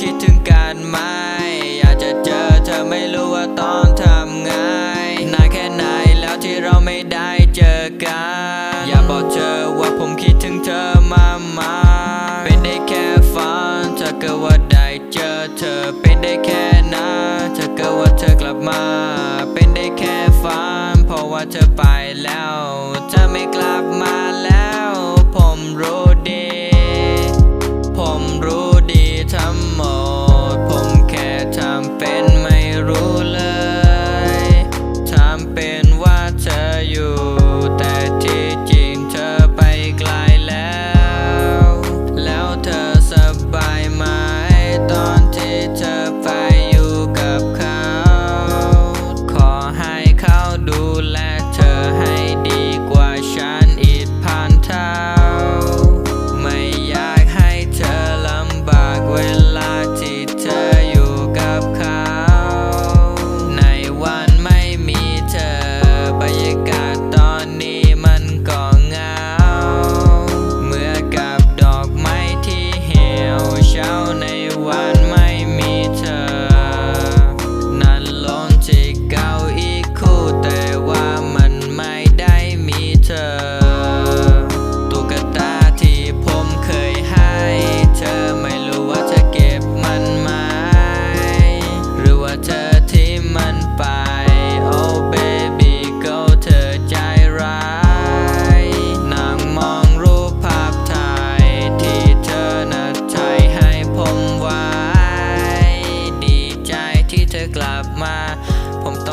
คิดถึงการไหม อยากจะเจอเธอไม่รู้ว่าต้องทำไงนานแค่ไหนแล้วที่เราไม่ได้เจอกัน อย่าบอกเธอว่าผมคิดถึงเธอมามาเป็นได้แค่ฝันถ้าเกิดว่าได้เจอเธอเป็นได้แค่นั้นถ้าเกิดว่าเธอกลับมา เป็นได้แค่ฝันเพราะว่าเธอไปแล้ว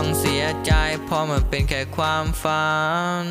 ต้องเสียใจ เพราะมันเป็นแค่ความฝัน